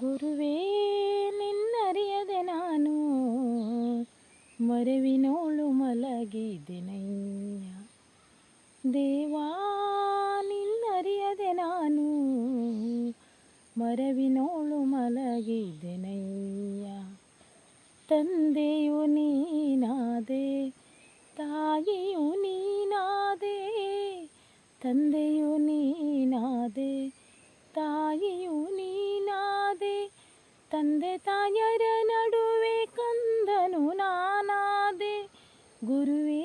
ഗുരുവേ നിന്നറിയതെ nano മരവിനോളു മലകിതിനയ്യ ദേവാ നിന്നറിയതെ nano മരവിനോളു മലകിതിനയ്യ തന്തയു നീനാദേ തായിയു നീനാദേ തന്തയു നീനാദേ തായിയു നീ തന്റെ തയരനടുവേ കന്തനു നാനാതെ ഗുരുവേ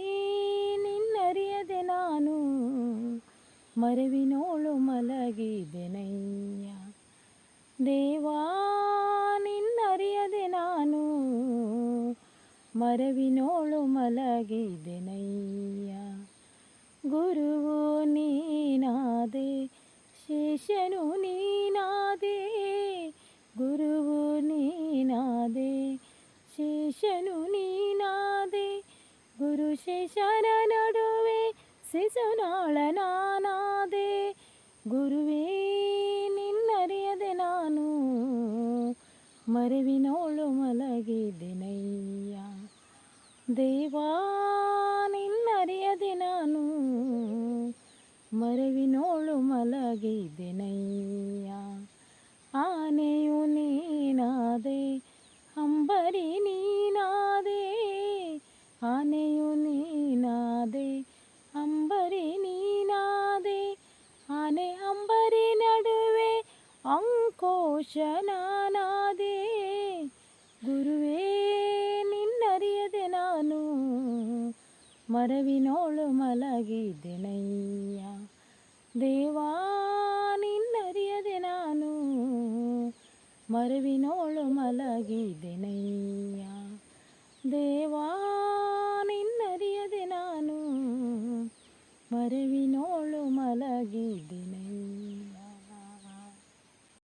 നിന്നറിയതെ നാനു മരവിനോളും മലകിതനയ്യ ദേവാ നിന്നറിയതെ നാനു മരവിനോളും മലകിതനയ്യ ഗുരുവു നീനാതെ ശേഷനു നീ ಶೇಷನು ನೀನಾದೆ ಗುರು ಶೇಷನ ನಡುವೆ ಶಿಶುನಾಳ ನಾನಾದೆ ಗುರುವೇ ನಿನ್ನರಿಯದೆ ನಾನು ಮರೆವಿನೋಳು ಮಲಗಿದೆನಯ್ಯ ದೇವಾ ನಿನ್ನರಿಯದೆ ನಾನು ಮರೆವಿನೋಳು ಮಲಗಿದೆನಯ್ಯ ಅಂಬರಿ ನೀನಾದೆ ಆನೆಯು ನೀನಾದೆ ಅಂಬರಿ ನೀನಾದೆ ಆನೆ ಅಂಬರಿ ನಡುವೆ ಅಂಕೋಶನಾನಾದೆ ಗುರುವೇ ನಿನ್ನರಿಯದೆ ನಾನು ಮರವಿನೋಳು ಮಲಗಿದೆನಯ್ಯ ದೇವಾ ദിനയ്യ ദേവാ